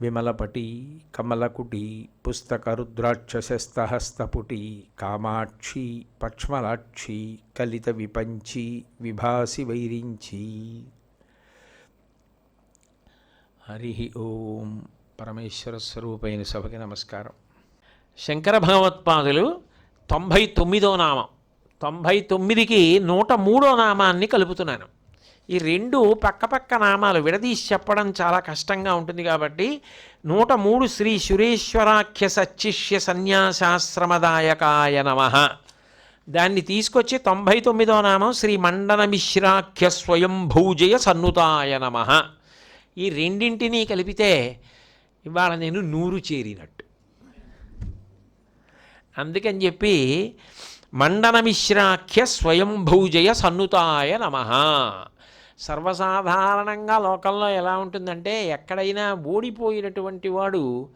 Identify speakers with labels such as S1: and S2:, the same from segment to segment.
S1: విమలపటి కమలకుటి పుస్తకరుద్రాక్షసస్తహస్తపుటి కామాక్షి పక్ష్మలాక్షి కలిత విపంచి విభాసి వైరించి. హరి ఓం పరమేశ్వర స్వరూపైన సభకి నమస్కారం.
S2: శంకర భగవత్పాదులు తొంభై తొమ్మిదో నామం తొంభై తొమ్మిదికి నూట మూడో నామాన్ని కలుపుతున్నాను. ఈ రెండు పక్కపక్క నామాలు విడదీసి చెప్పడం చాలా కష్టంగా ఉంటుంది కాబట్టి నూట మూడు శ్రీ సురేశ్వరాఖ్య సచ్చిష్య సన్యాసాశ్రమదాయకాయ నమ. దాన్ని తీసుకొచ్చి తొంభై తొమ్మిదో నామం శ్రీ మండన మిశ్రాఖ్య స్వయంభూజయ సన్నుతాయ నమ. ఈ రెండింటినీ కలిపితే ఇవాళ నేను నూరు చేరినట్టు. అందుకని చెప్పి మండనమిశ్రాఖ్య స్వయంభూజయ సన్నుతాయ నమ. సర్వసాధారణంగా లోకంలో ఎలా ఉంటుందంటే ఎక్కడైనా ఓడిపోయినటువంటి వాడు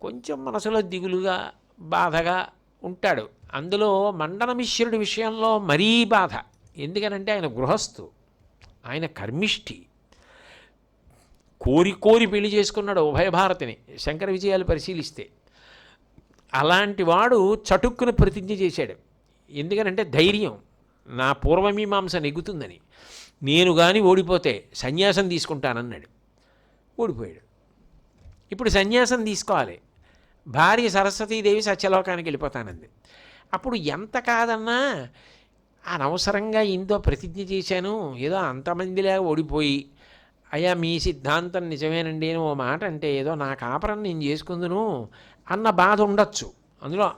S2: కొంచెం మనసులో దిగులుగా బాధగా ఉంటాడు. అందులో మండనమిశ్రుడి విషయంలో మరీ బాధ. ఎందుకనంటే ఆయన గృహస్థు ఆయన కర్మిష్ఠి. కోరి కోరి పెళ్ళి చేసుకున్నాడు ఉభయ భారతిని శంకర విజయాలు పరిశీలిస్తే. అలాంటి వాడు చటుక్కున ప్రతిజ్ఞ చేశాడు. ఎందుకనంటే ధైర్యం నా పూర్వమీమాంస నెగ్గుతుందని. నేను కానీ ఓడిపోతే సన్యాసం తీసుకుంటానన్నాడు. ఓడిపోయాడు. ఇప్పుడు సన్యాసం తీసుకోవాలి. భార్య సరస్వతీదేవి సత్యలోకానికి వెళ్ళిపోతానంది. అప్పుడు ఎంత కాదన్నా అనవసరంగా ఇంతో ప్రతిజ్ఞ చేశాను. ఏదో అంతమందిలా ఓడిపోయి అయ్యా మీ సిద్ధాంతం నిజమేనండి అని ఓ మాట అంటే ఏదో నా కాపరం నేను చేసుకుందును అన్న బాధ ఉండొచ్చు. అందులో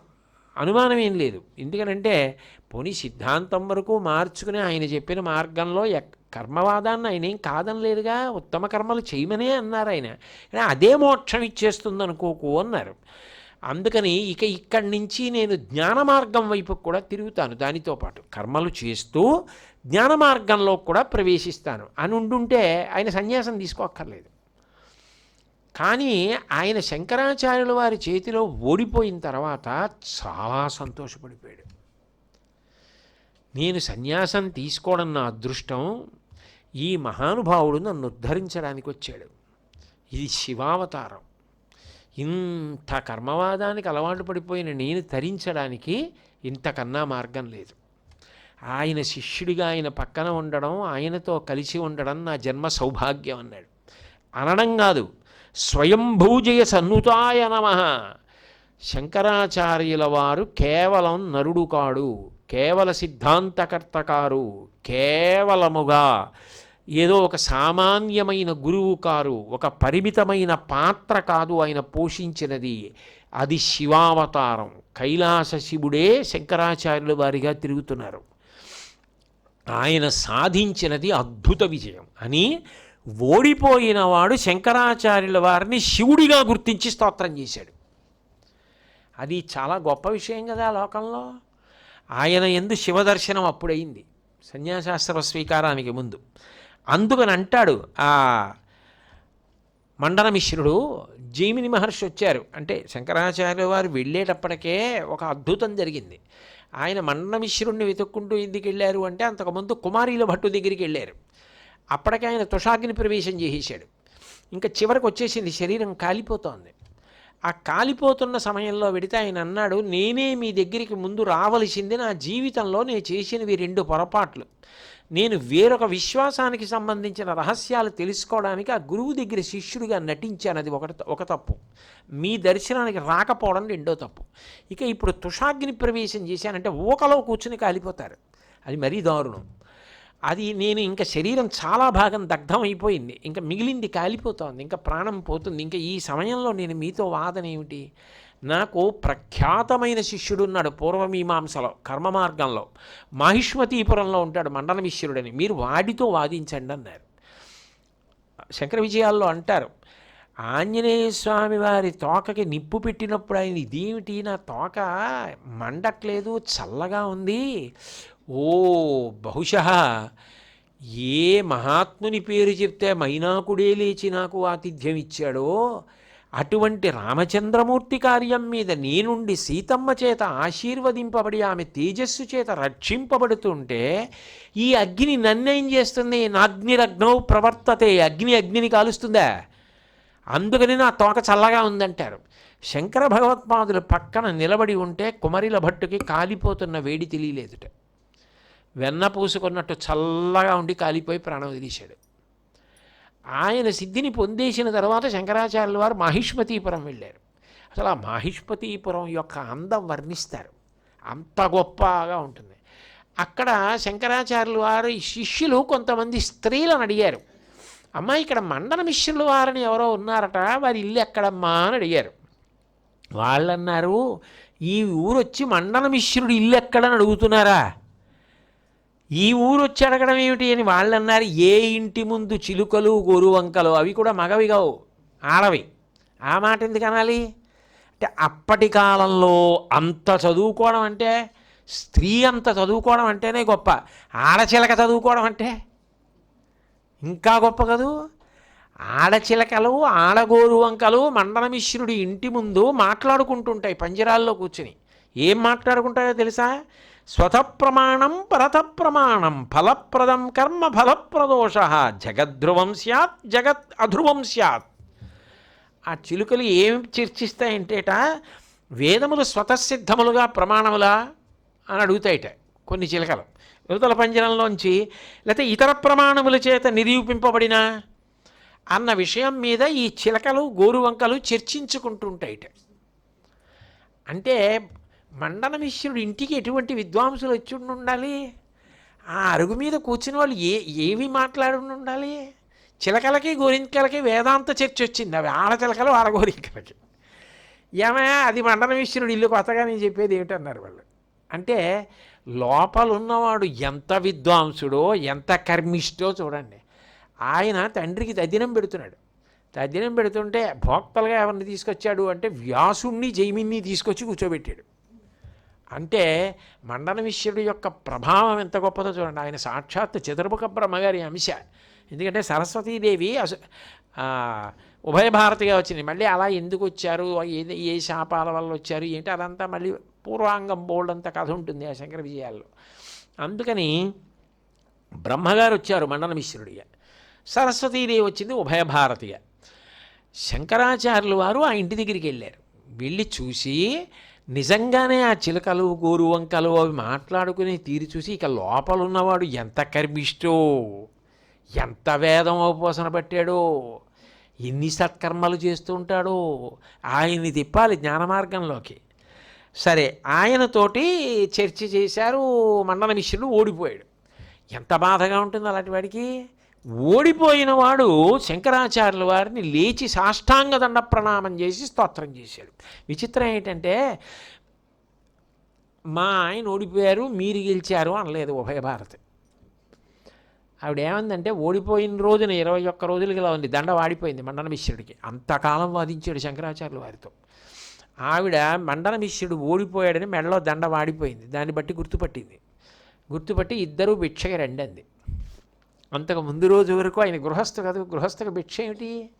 S2: అనుమానం ఏం లేదు. ఎందుకనంటే పోనీ సిద్ధాంతం వరకు మార్చుకుని ఆయన చెప్పిన మార్గంలో ఎక్ కర్మవాదాన్ని ఆయన ఏం కాదనలేదుగా ఉత్తమ కర్మలు చేయమనే అన్నారు ఆయన. కానీ అదే మోక్షం ఇచ్చేస్తుంది అనుకోకు అన్నారు. అందుకని ఇక ఇక్కడి నుంచి నేను జ్ఞాన మార్గం వైపు కూడా తిరుగుతాను దానితో పాటు. కర్మలు చేస్తూ జ్ఞాన మార్గంలో కూడా ప్రవేశిస్తాను. అని ఉండుంటే ఆయన సన్యాసం తీసుకోక్కర్లేదు. కానీ ఆయన శంకరాచార్యుల వారి చేతిలో ఓడిపోయిన తర్వాత చాలా సంతోషపడిపోయాడు. నేను సన్యాసం తీసుకోవడం నా అదృష్టం. ఈ మహానుభావుడు నన్ను ఉద్ధరించడానికి వచ్చాడు. ఇది శివావతారం. ఇంత కర్మవాదానికి అలవాటు పడిపోయిన నేను తరించడానికి ఇంతకన్నా మార్గం లేదు. ఆయన శిష్యుడిగా ఆయన పక్కన ఉండడం ఆయనతో కలిసి ఉండడం నా జన్మ సౌభాగ్యం అన్నాడు. అనడం కాదు స్వయంభూజయ సన్నుతాయ నమ. శంకరాచార్యుల వారు కేవలం నరుడు కాడు కేవల సిద్ధాంతకర్త కారు కేవలముగా ఏదో ఒక సామాన్యమైన గురువు కారు ఒక పరిమితమైన పాత్ర కాదు ఆయన పోషించినది. అది శివావతారం. కైలాస శివుడే శంకరాచార్యుల వారిగా తిరుగుతున్నారు. ఆయన సాధించినది అద్భుత విజయం. అని ఓడిపోయిన వాడు శంకరాచార్యుల వారిని శివుడిగా గుర్తించి స్తోత్రం చేశాడు. అది చాలా గొప్ప విషయం కదా లోకంలో. ఆయన ఎందు శివదర్శనం అప్పుడైంది సన్యాసాస్త్ర స్వీకారానికి ముందు. అందుకని అంటాడు ఆ మండనమిశ్రుడు జైమిని మహర్షి వచ్చారు. అంటే శంకరాచార్య వారు వెళ్ళేటప్పటికే ఒక అద్భుతం జరిగింది. ఆయన మండనమిశ్రుణ్ణి వెతుక్కుంటూ ఎందుకు వెళ్ళారు అంటే అంతకుముందు కుమారీల భట్టు దగ్గరికి వెళ్ళారు. అప్పటికే ఆయన తుషాగ్ని ప్రవేశం చేసేసాడు ఇంకా చివరికి వచ్చేసింది శరీరం కాలిపోతోంది. ఆ కాలిపోతున్న సమయంలో వెడితే ఆయన అన్నాడు నేనే మీ దగ్గరికి ముందు రావలసింది నా జీవితంలో నేను చేసినవి రెండు పొరపాట్లు. నేను వేరొక విశ్వాసానికి సంబంధించిన రహస్యాలు తెలుసుకోవడానికి ఆ గురువు దగ్గర శిష్యుడిగా నటించాను. అది ఒక ఒక తప్పు. మీ దర్శనానికి రాకపోవడం రెండో తప్పు. ఇక ఇప్పుడు తుషాగ్ని ప్రవేశం చేశానంటే ఊకలో కూర్చుని కాలిపోతారు. అది మరీ దారుణం. అది నేను ఇంకా శరీరం చాలా భాగం దగ్ధం అయిపోయింది ఇంకా మిగిలింది కాలిపోతోంది. ఇంకా ప్రాణం పోతుంది. ఇంకా ఈ సమయంలో నేను మీతో వాదన ఏమిటి? నాకు ప్రఖ్యాతమైన శిష్యుడు ఉన్నాడు పూర్వమీమాంసలో కర్మ మార్గంలో మాహిష్మతీపురంలో ఉంటాడు మండల మిశ్రుడని మీరు వాడితో వాదించండి అన్నారు. శంకర విజయాల్లో అంటారు ఆంజనేయ స్వామి వారి తోకకి నిప్పు పెట్టినప్పుడు ఆయన ఇదేమిటి? నా తోక మండట్లేదు చల్లగా ఉంది. ఓ బహుశ ఏ మహాత్ముని పేరు చెప్తే మైనాకుడే లేచి నాకు ఆతిథ్యం ఇచ్చాడో అటువంటి రామచంద్రమూర్తి కార్యం మీద నేనుండి సీతమ్మ చేత ఆశీర్వదింపబడి ఆమె తేజస్సు చేత రక్షింపబడుతుంటే ఈ అగ్ని నన్నేం చేస్తుంది? నాగ్నిరగ్నౌ ప్రవర్తతే అగ్ని అగ్నిని కాలుస్తుందా? అందుకని నా తోక చల్లగా ఉందంటారు. శంకర భగవత్పాదులు పక్కన నిలబడి ఉంటే కుమరిల భట్టుకి కాలిపోతున్న వేడి తెలియలేదుట. వెన్న పూసుకున్నట్టు చల్లగా ఉండి కాలిపోయి ప్రాణం వదిలేశాడు. ఆయన సిద్ధిని పొందేసిన తర్వాత శంకరాచార్యుల వారు మాహిష్మతీపురం వెళ్ళారు. అసలు ఆ మాహిష్మతీపురం యొక్క అందం వర్ణిస్తారు. అంత గొప్పగా ఉంటుంది. అక్కడ శంకరాచార్యుల వారి శిష్యులు కొంతమంది స్త్రీలను అడిగారు. అమ్మా ఇక్కడ మండన మిశ్రుల వారని ఎవరో ఉన్నారట వారి ఇల్లు ఎక్కడమ్మా అని అడిగారు. వాళ్ళన్నారు ఈ ఊరొచ్చి మండల మండన మిశ్రుడు ఇల్లు ఎక్కడని అడుగుతున్నారా? ఈ ఊరు వచ్చి అడగడం ఏమిటి అని వాళ్ళు అన్నారు ఏ ఇంటి ముందు చిలుకలు గోరువంకలు అవి కూడా మగవి కావు ఆడవి. ఆ మాట ఎందుకు అనాలి? అంటే అప్పటి కాలంలో అంత చదువుకోవడం అంటే స్త్రీ అంత చదువుకోవడం అంటేనే గొప్ప. ఆడచిలక చదువుకోవడం అంటే ఇంకా గొప్ప కదూ? ఆడచిలకలు ఆడగోరు వంకలు మండలమిశ్రుడి ఇంటి ముందు మాట్లాడుకుంటుంటాయి పంజరాల్లో కూర్చుని. ఏం మాట్లాడుకుంటాయో తెలుసా? స్వత ప్రమాణం పరత ప్రమాణం ఫలప్రదం కర్మ ఫలప్రదోష. జగద్ధ్రువం స్యాత్ జగత్ అధ్రువం స్యాత్. ఆ చిలుకలు ఏం చర్చిస్తాయంటేట వేదములు స్వతసిద్ధములుగా ప్రమాణములా అని అడుగుతాయిట కొన్ని చిలకలు. యువతల పంజరంలోంచి లేకపోతే ఇతర ప్రమాణముల చేత నిరూపింపబడిన అన్న విషయం మీద ఈ చిలకలు గోరువంకలు చర్చించుకుంటుంటాయిట. అంటే మండన మిశ్రుడు ఇంటికి ఎటువంటి విద్వాంసులు వచ్చి ఉండాలి ఆ అరుగు మీద కూర్చుని వాళ్ళు ఏ ఏవి మాట్లాడి ఉండాలి చిలకలకి గోరింకలకి వేదాంత చర్చ వచ్చింది. అవి ఆడ చిలకలు ఆడ గోరింకలకి. ఏమయ్యా అది మండన మిశ్రుడు ఇల్లు కొత్తగా నేను చెప్పేది ఏమిటన్నారు వాళ్ళు? అంటే లోపలున్నవాడు ఎంత విద్వాంసుడో ఎంత కర్మిష్టో చూడండి. ఆయన తండ్రికి తదినం పెడుతున్నాడు. తదినం పెడుతుంటే భోక్తలుగా ఎవరిని తీసుకొచ్చాడు అంటే వ్యాసుణ్ణి జైమిన్ని తీసుకొచ్చి కూర్చోబెట్టాడు. అంటే మండన విశ్వడు యొక్క ప్రభావం ఎంత గొప్పదో చూడండి. ఆయన సాక్షాత్ చతుర్ముఖ బ్రహ్మగారి అంశ. ఎందుకంటే సరస్వతీదేవి అస ఉభయ భారతిగా వచ్చింది. మళ్ళీ అలా ఎందుకు వచ్చారు? ఏ ఏ శాపాల వల్ల వచ్చారు? ఏంటి? అదంతా మళ్ళీ పూర్వాంగం బోల్డ్ అంత కథ ఉంటుంది ఆ శంకర విజయాల్లో. అందుకని బ్రహ్మగారు వచ్చారు మండన మిశ్రుడిగా సరస్వతీదేవి వచ్చింది ఉభయ భారతిగా. శంకరాచార్యులు వారు ఆ ఇంటి దగ్గరికి వెళ్ళారు. వెళ్ళి చూసి నిజంగానే ఆ చిలకలు గోరు వంకలు అవి మాట్లాడుకుని తీరి చూసి ఇక లోపల ఉన్నవాడు ఎంత కర్మిష్టో ఎంత వేదం అవపోసన పట్టాడో ఎన్ని సత్కర్మలు చేస్తూ ఉంటాడో ఆయన్ని తిప్పాలి జ్ఞాన మార్గంలోకి సరే ఆయనతోటి చర్చ చేశారు మండల మిశ్రుడు ఓడిపోయాడు. ఎంత బాధగా ఉంటుంది అలాంటి వాడికి? ఓడిపోయిన వాడు శంకరాచార్యుల వారిని లేచి సాష్టాంగ దండ ప్రణామం చేసి స్తోత్రం చేశాడు. విచిత్రం ఏంటంటే మా ఆయన ఓడిపోయారు మీరు గెలిచారు అనలేదు ఉభయ భారతి. ఆవిడ ఏమందంటే ఓడిపోయిన రోజున ఇరవై ఒక్క రోజులకి ఇలా ఉంది దండ వాడిపోయింది మండన మిశ్రుడికి. అంతకాలం వాదించాడు శంకరాచార్యుల వారితో. ఆవిడ మండన మిశ్రుడు ఓడిపోయాడని మెడలో దండ వాడిపోయింది దాన్ని బట్టి గుర్తుపట్టింది. గుర్తుపట్టి ఇద్దరూ భిక్షకి రండి అంది అంతకు ముందు రోజు వరకు ఆయన గృహస్థు కదా గృహస్థకు భిక్ష ఏమిటి?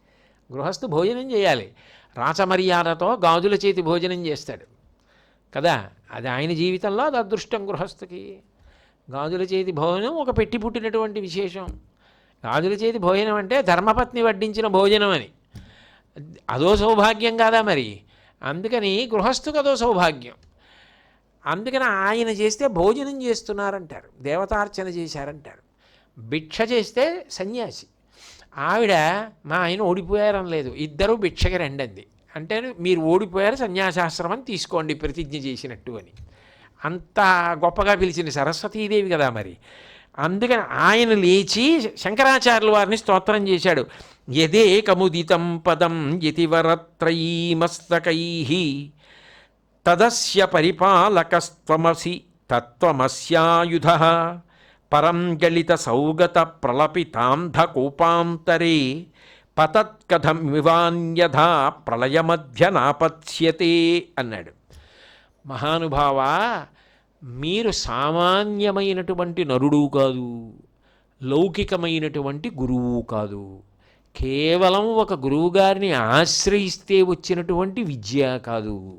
S2: గృహస్థు భోజనం చేయాలి. రాచమర్యాదతో గాజుల చేతి భోజనం చేస్తాడు. కదా? అది ఆయన జీవితంలో అది అదృష్టం గృహస్థుకి. గాజుల చేతి భోజనం ఒక పెట్టి పుట్టినటువంటి విశేషం. గాజుల చేతి భోజనం అంటే ధర్మపత్ని వడ్డించిన భోజనం అని. అదో సౌభాగ్యం కాదా మరి? అందుకని గృహస్థుకు అదో సౌభాగ్యం. అందుకని ఆయన చేస్తే భోజనం చేస్తున్నారంటారు దేవతార్చన చేశారంటారు. భిక్ష చేస్తే సన్యాసి. ఆవిడ మా ఆయన ఓడిపోయారని లేదు. ఇద్దరు భిక్షకి రెండంది. అంటే మీరు ఓడిపోయారు సన్యాసాశ్రమం తీసుకోండి ప్రతిజ్ఞ చేసినట్టు అని. అంత గొప్పగా పిలిచిన సరస్వతీదేవి కదా మరి. అందుకని ఆయన లేచి శంకరాచార్యుల వారిని స్తోత్రం చేశాడు. యదేకముదితం పదం యతివరత్రయీమస్తకై తదస్య పరిపాలకస్త్వమసి తత్వమస్యాయుధ పరంజలిత సౌగత ప్రలపితాంధకూపాంతరే పతత్కథమివాన్యథా ప్రళయమధ్య నాపత్స్యతే అన్నాడు. మహానుభావ మీరు సామాన్యమైనటువంటి నరుడు కాదు లౌకికమైనటువంటి గురువు కాదు. కేవలం ఒక గురువుగారిని ఆశ్రయిస్తే వచ్చినటువంటి విద్య కాదు.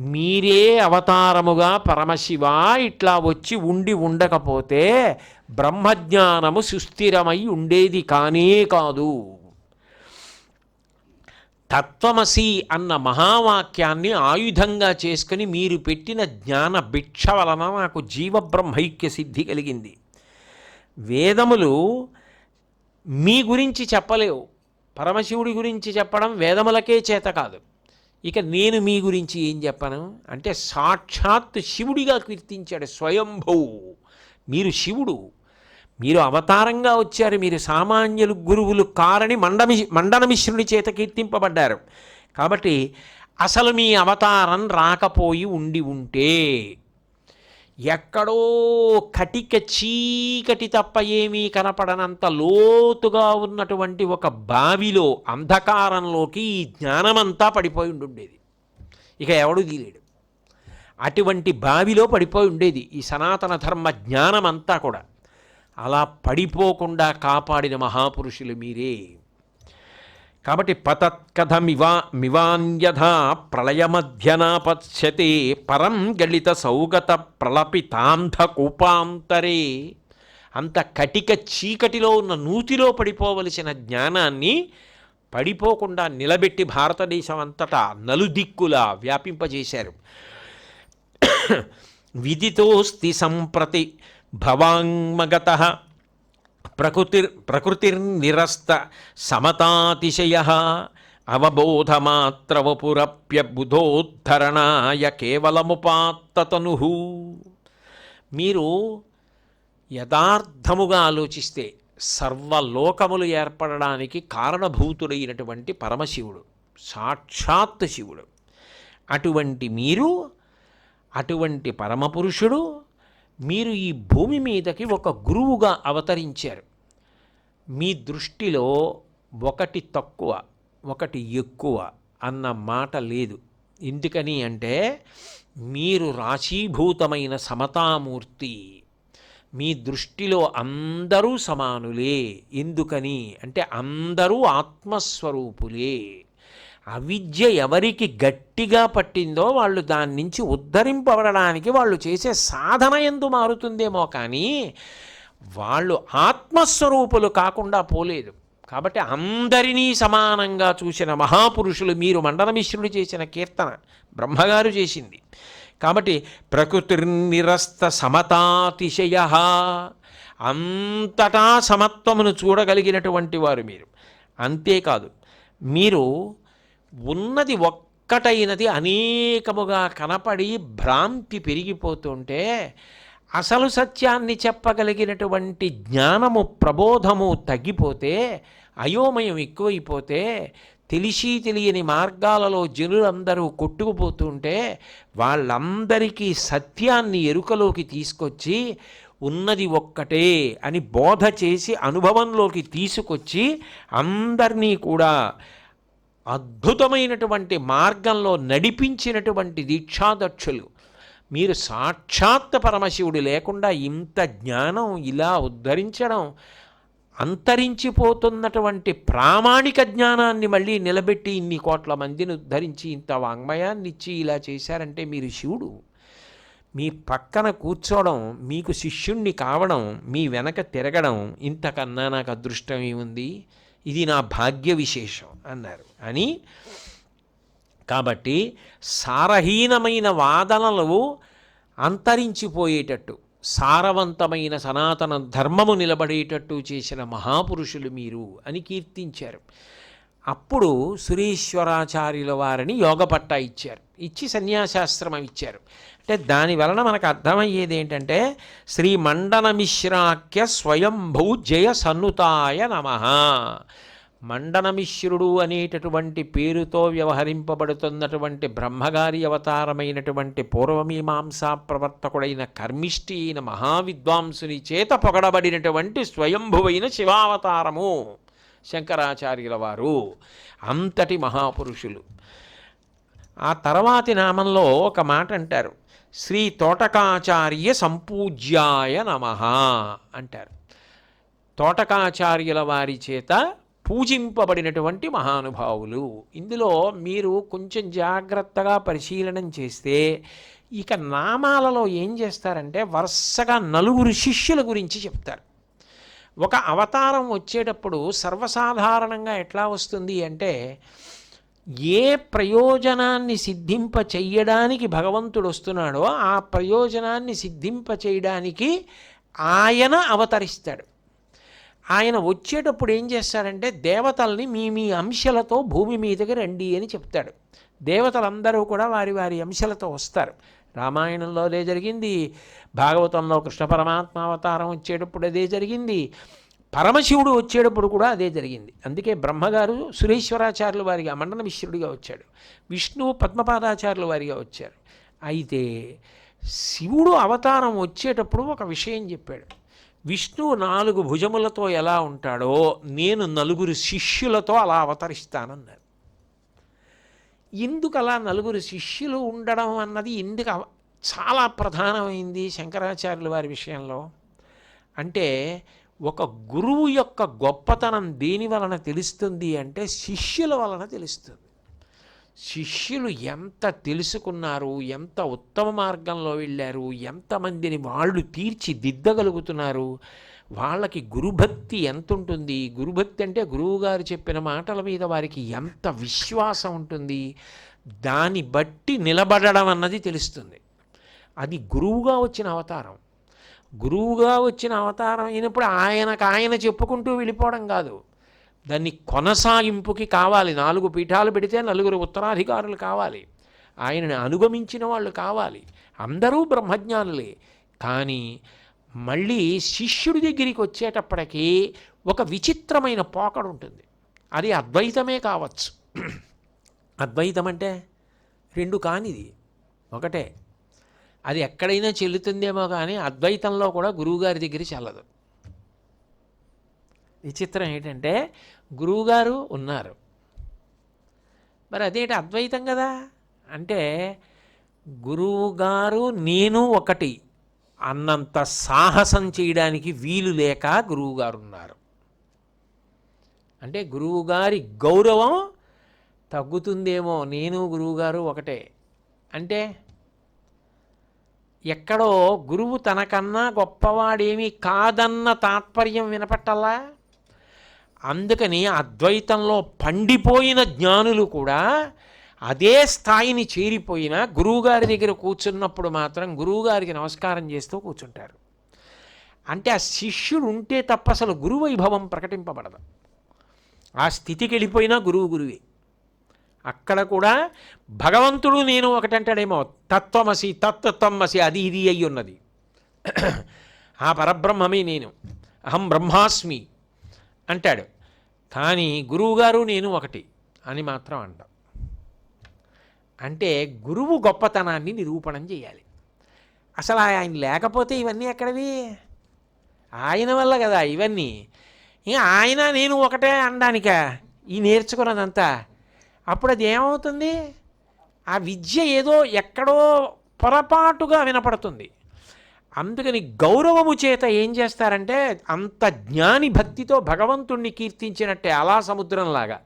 S2: మీరే అవతారముగా పరమశివ ఇట్లా వచ్చి ఉండి ఉండకపోతే బ్రహ్మజ్ఞానము సుస్థిరమై ఉండేది కానే కాదు. తత్వమసి అన్న మహావాక్యాన్ని ఆయుధంగా చేసుకుని మీరు పెట్టిన జ్ఞాన భిక్ష వలన నాకు జీవబ్రహ్మైక్య సిద్ధి కలిగింది. వేదములు మీ గురించి చెప్పలేవు. పరమశివుడి గురించి చెప్పడం వేదములకే చేత కాదు. ఇక నేను మీ గురించి ఏం చెప్పను? అంటే సాక్షాత్ శివుడిగా కీర్తించాడు స్వయంభవు మీరు శివుడు. మీరు అవతారంగా వచ్చారు. మీరు సామాన్యులు గురువులు కారని మండమి మండనమిశ్రుని చేత కీర్తింపబడ్డారు. కాబట్టి అసలు మీ అవతారం రాకపోయి ఉండి ఉంటే ఎక్కడో కటిక చీకటి తప్ప ఏమీ కనపడనంత లోతుగా ఉన్నటువంటి ఒక బావిలో అంధకారంలోకి ఈ జ్ఞానమంతా పడిపోయి ఉండుండేది. ఇక ఎవడు తీలేడు అటువంటి బావిలో పడిపోయి ఉండేది ఈ సనాతన ధర్మ జ్ఞానమంతా కూడా. అలా పడిపోకుండా కాపాడిన మహాపురుషులు మీరే. కాబట్టి పతత్కథమివా మివాన్యథా ప్రళయమధ్యనాపత్స్యతే పరం గళిత సౌగత ప్రలపితాంధకూపాంతరే అంత కటిక చీకటిలో ఉన్న నూతిలో పడిపోవలసిన జ్ఞానాన్ని పడిపోకుండా నిలబెట్టి భారతదేశం అంతటా నలుదిక్కులా వ్యాపింపజేశారు. విదితోస్తి సంప్రతి భవాంగత ప్రకృతిర్ ప్రకృతిర్నిరస్త సమతాతిశయ అవబోధమాత్రవపురప్యబుధోద్ధరణాయ కేవలముపాత్తతను. మీరు యథార్థముగా ఆలోచిస్తే సర్వలోకములు ఏర్పడడానికి కారణభూతుడైనటువంటి పరమశివుడు సాక్షాత్ శివుడు. అటువంటి మీరు అటువంటి పరమపురుషుడు మీరు ఈ భూమి మీదకి ఒక గురువుగా అవతరించారు. మీ దృష్టిలో ఒకటి తక్కువ ఒకటి ఎక్కువ అన్న మాట లేదు. ఎందుకని అంటే మీరు రాశీభూతమైన సమతామూర్తి. మీ దృష్టిలో అందరూ సమానులే. ఎందుకని అంటే అందరూ ఆత్మస్వరూపులే. అవిద్య ఎవరికి గట్టిగా పట్టిందో వాళ్ళు దాని నుంచి ఉద్ధరింపబడడానికి వాళ్ళు చేసే సాధన ఎందు మారుతుందేమో కానీ వాళ్ళు ఆత్మస్వరూపులు కాకుండా పోలేదు. కాబట్టి అందరినీ సమానంగా చూసిన మహాపురుషులు మీరు మండలమిశ్రుడు చేసిన కీర్తన బ్రహ్మగారు చేసింది. కాబట్టి ప్రకృతిర్నిరస్త సమతాతిశయ అంతటా సమత్వమును చూడగలిగినటువంటి వారు మీరు. అంతేకాదు మీరు ఉన్నది ఒక్కటైనది అనేకముగా కనపడి భ్రాంతి పెరిగిపోతుంటే అసలు సత్యాన్ని చెప్పగలిగినటువంటి జ్ఞానము ప్రబోధము తగ్గిపోతే అయోమయం ఎక్కువైపోతే తెలిసి తెలియని మార్గాలలో జనులందరూ కొట్టుకుపోతుంటే వాళ్ళందరికీ సత్యాన్ని ఎరుకలోకి తీసుకొచ్చి ఉన్నది ఒక్కటే అని బోధ చేసి అనుభవంలోకి తీసుకొచ్చి అందరినీ కూడా అద్భుతమైనటువంటి మార్గంలో నడిపించినటువంటి దీక్షాదక్షులు. మీరు సాక్షాత్ పరమశివుడు లేకుండా ఇంత జ్ఞానం ఇలా ఉద్ధరించడం అంతరించిపోతున్నటువంటి ప్రామాణిక జ్ఞానాన్ని మళ్ళీ నిలబెట్టి ఇన్ని కోట్ల మందిని ఉద్ధరించి ఇంత వాంగ్మయాన్ని ఇచ్చి ఇలా చేశారంటే మీరు శివుడు. మీ పక్కన కూర్చోవడం మీకు శిష్యుణ్ణి కావడం మీ వెనక తిరగడం ఇంతకన్నా నాకు అదృష్టం ఏముంది? ఇది నా భాగ్య విశేషం అన్నారు. అని కాబట్టి సారహీనమైన వాదనలు అంతరించిపోయేటట్టు సారవంతమైన సనాతన ధర్మము నిలబడేటట్టు చేసిన మహాపురుషులు మీరు అని కీర్తించారు. అప్పుడు సురేశ్వరాచార్యుల వారిని యోగ పట్టా ఇచ్చారు. ఇచ్చి సన్యాసాశ్రమం ఇచ్చారు. అంటే దాని వలన మనకు అర్థమయ్యేది ఏంటంటే శ్రీ మండన మిశ్రాఖ్య స్వయంభూ జయ సన్నుతాయ నమ. మండనమిశ్రుడు అనేటటువంటి పేరుతో వ్యవహరింపబడుతున్నటువంటి బ్రహ్మగారి అవతారమైనటువంటి పూర్వమీమాంసా ప్రవర్తకుడైన కర్మిష్టి అయిన మహావిద్వాంసుని చేత పొగడబడినటువంటి స్వయంభువైన శివావతారము శంకరాచార్యుల వారు. అంతటి మహాపురుషులు. ఆ తర్వాతి నామంలో ఒక మాట అంటారు. శ్రీ తోటకాచార్య సంపూజ్యాయ నమ అంటారు. తోటకాచార్యుల వారి చేత పూజింపబడినటువంటి మహానుభావులు. ఇందులో మీరు కొంచెం జాగ్రత్తగా పరిశీలనం చేస్తే ఇక నామాలలో ఏం చేస్తారంటే వరుసగా నలుగురు శిష్యుల గురించి చెప్తారు. ఒక అవతారం వచ్చేటప్పుడు సర్వసాధారణంగా ఎట్లా వస్తుంది అంటే ఏ ప్రయోజనాన్ని సిద్ధింప చెయ్యడానికి భగవంతుడు వస్తున్నాడో ఆ ప్రయోజనాన్ని సిద్ధింప చేయడానికి ఆయన అవతరిస్తాడు. ఆయన వచ్చేటప్పుడు ఏం చేస్తారంటే దేవతల్ని మీ మీ అంశలతో భూమి మీదకి రండి అని చెప్తాడు. దేవతలందరూ కూడా వారి వారి అంశలతో వస్తారు. రామాయణంలో అదే జరిగింది. భాగవతంలో కృష్ణ పరమాత్మ అవతారం వచ్చేటప్పుడు అదే జరిగింది. పరమశివుడు వచ్చేటప్పుడు కూడా అదే జరిగింది. అందుకే బ్రహ్మగారు సురేశ్వరాచార్యుల వారిగా మండన మిశ్రుడిగా వచ్చాడు. విష్ణువు పద్మపాదాచార్యుల వారిగా వచ్చారు. అయితే శివుడు అవతారం వచ్చేటప్పుడు ఒక విషయం చెప్పాడు. విష్ణువు నాలుగు భుజములతో ఎలా ఉంటాడో నేను నలుగురు శిష్యులతో అలా అవతరిస్తానన్నారు. ఎందుకు అలా నలుగురు శిష్యులు ఉండడం అన్నది ఎందుకు చాలా ప్రధానమైంది శంకరాచార్యుల వారి విషయంలో. అంటే ఒక గురువు యొక్క గొప్పతనం దేని వలన తెలుస్తుంది అంటే శిష్యుల వలన తెలుస్తుంది. శిష్యులు ఎంత తెలుసుకున్నారు ఎంత ఉత్తమ మార్గంలో వెళ్ళారు ఎంతమందిని వాళ్ళు తీర్చిదిద్దగలుగుతున్నారు వాళ్ళకి గురుభక్తి ఎంత ఉంటుంది గురుభక్తి అంటే గురువుగారు చెప్పిన మాటల మీద వారికి ఎంత విశ్వాసం ఉంటుంది? దాన్ని బట్టి నిలబడడం అన్నది తెలుస్తుంది. అది గురువుగా వచ్చిన అవతారం. గురువుగా వచ్చిన అవతారం అయినప్పుడు ఆయనకు ఆయన చెప్పుకుంటూ వెళ్ళిపోవడం కాదు. దాన్ని కొనసాగింపుకి కావాలి. నాలుగు పీఠాలు పెడితే నలుగురు ఉత్తరాధికారులు కావాలి. ఆయనని అనుగమించిన వాళ్ళు కావాలి. అందరూ బ్రహ్మజ్ఞానులే. కానీ మళ్ళీ శిష్యుడి దగ్గరికి వచ్చేటప్పటికీ ఒక విచిత్రమైన పోకడు ఉంటుంది. అది అద్వైతమే కావచ్చు. అద్వైతం అంటే రెండు కానిది. ఒకటే. అది ఎక్కడైనా చెల్లుతుందేమో కానీ అద్వైతంలో కూడా గురువుగారి దగ్గర చెల్లదు. విచిత్రం ఏంటంటే గురువుగారు ఉన్నారు. మరి అదేంటి అద్వైతం కదా? అంటే గురువుగారు నేను ఒకటి అన్నంత సాహసం చేయడానికి వీలు లేక గురువుగారు ఉన్నారు. అంటే గురువుగారి గౌరవం తగ్గుతుందేమో నేను గురువుగారు ఒకటే. అంటే ఎక్కడో గురువు తనకన్నా గొప్పవాడేమీ కాదన్న తాత్పర్యం వినపట్టల్లా అందుకని అద్వైతంలో పండిపోయిన జ్ఞానులు కూడా అదే స్థాయిని చేరిపోయిన గురువుగారి దగ్గర కూర్చున్నప్పుడు మాత్రం గురువుగారికి నమస్కారం చేస్తూ కూర్చుంటారు. అంటే ఆ శిష్యుడు ఉంటే తప్ప అసలు గురువైభవం ప్రకటింపబడదు. ఆ స్థితికి వెళ్ళిపోయినా గురువు గురువే. అక్కడ కూడా భగవంతుడు నేను ఒకటంటాడేమో తత్వమసి తత్వత్వమసి అది ఇది అయి ఉన్నది. ఆ పరబ్రహ్మమే నేను అహం బ్రహ్మాస్మి అంటాడు. కానీ గురువుగారు నేను ఒకటి అని మాత్రం అంటాం. అంటే గురువు గొప్పతనాన్ని నిరూపణం చేయాలి. అసలు ఆయన లేకపోతే ఇవన్నీ ఎక్కడవి? ఆయన వల్ల కదా ఇవన్నీ. ఇంకా ఆయన నేను ఒకటే అనడానిక? ఈ నేర్చుకున్నదంతా అప్పుడు అది ఏమవుతుంది ఆ విద్య ఏదో ఎక్కడో పొరపాటుగా వినపడుతుంది. అందుకని గౌరవము చేత ఏం చేస్తారంటే అంత జ్ఞాని భక్తితో భగవంతుణ్ణి కీర్తించినట్టే అలా సముద్రంలాగా.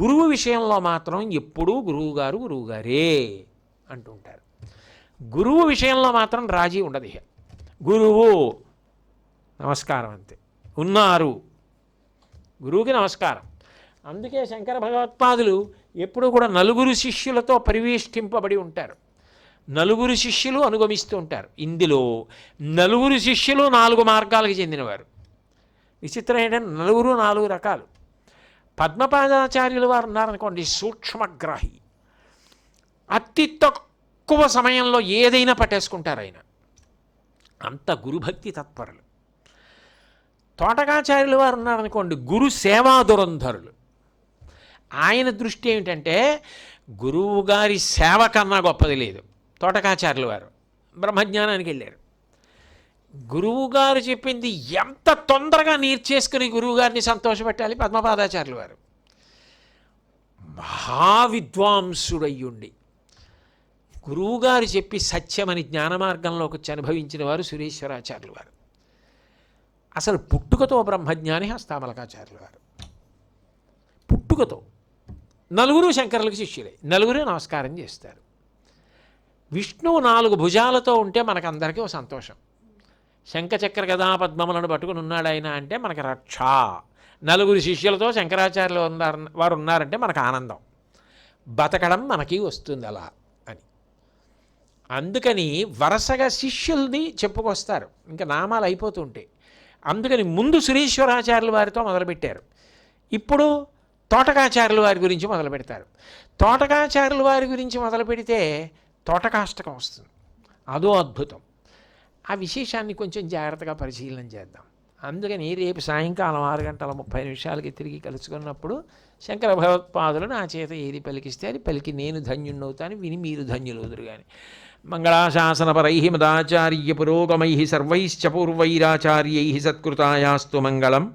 S2: గురువు విషయంలో మాత్రం ఎప్పుడూ గురువుగారు గురువుగారే అంటుంటారు గురువు విషయంలో మాత్రం రాజీ ఉండదు ఇక గురువు నమస్కారం అంతే. ఉన్నారు. గురువుకి నమస్కారం. అందుకే శంకర భగవత్పాదులు ఎప్పుడూ కూడా నలుగురు శిష్యులతో పరివేష్టింపబడి ఉంటారు. నలుగురు శిష్యులు అనుగమిస్తూ ఉంటారు. ఇందులో నలుగురు శిష్యులు నాలుగు మార్గాలకు చెందినవారు. విచిత్రం ఏంటంటే నలుగురు నాలుగు రకాలు. పద్మపాదాచార్యులు వారు ఉన్నారనుకోండి సూక్ష్మగ్రాహి. అతి తక్కువ సమయంలో ఏదైనా పట్టేసుకుంటారు ఆయన. అంత గురుభక్తి తత్పరులు. తోటకాచార్యులు వారు ఉన్నారనుకోండి గురు సేవా దురంధరులు. ఆయన దృష్టి ఏమిటంటే గురువు గారి సేవ కన్నా గొప్పది లేదు. తోటకాచార్యులు వారు బ్రహ్మజ్ఞానానికి వెళ్ళారు. గురువుగారు చెప్పింది ఎంత తొందరగా నేర్చేసుకుని గురువుగారిని సంతోషపెట్టాలి పద్మపాదాచార్యులు వారు. మహావిద్వాంసుడయ్యుండి. గురువుగారు చెప్పి సత్యమని జ్ఞాన మార్గంలోకి వచ్చి అనుభవించిన వారు సురేశ్వరాచార్యులు వారు. అసలు పుట్టుకతో బ్రహ్మజ్ఞాని హస్తామలకాచార్యులు వారు. పుట్టుకతో. నలుగురు శంకరులకు శిష్యులే. నలుగురు నమస్కారం చేస్తారు. విష్ణువు నాలుగు భుజాలతో ఉంటే మనకందరికీ ఒక సంతోషం. శంఖచక్ర గదా పద్మములను పట్టుకుని ఉన్నాడు ఆయన అంటే మనకి రక్ష. నలుగురు శిష్యులతో శంకరాచార్యులు ఉన్నారు వారు ఉన్నారంటే మనకు ఆనందం. బతకడం మనకి వస్తుంది అలా అని. అందుకని వరుసగా శిష్యుల్ని చెప్పుకొస్తారు. ఇంకా నామాలు అయిపోతుంటాయి అందుకని ముందు సురేశ్వరాచార్యుల వారితో మొదలుపెట్టారు. ఇప్పుడు తోటకాచార్యుల వారి గురించి మొదలు పెడతారు. తోటకాచార్యుల వారి గురించి మొదలు పెడితే తోటకాష్టకం వస్తుంది. అదో అద్భుతం. ఆ విశేషాన్ని కొంచెం జాగ్రత్తగా పరిశీలన చేద్దాం. అందుకని రేపు సాయంకాలం ఆరు గంటల ముప్పై నిమిషాలకి తిరిగి కలుసుకున్నప్పుడు శంకర భగవత్పాదులు నా చేత ఏది పలికిస్తే అది పలికి నేను ధన్యుణ్ణవుతాను విని మీరు ధన్యులవుదురు కానీ మంగళాశాసనపరై మదాచార్య పురోగమై సర్వైశ్చ పూర్వైరాచార్యై సత్కృతాయాస్తు మంగళం.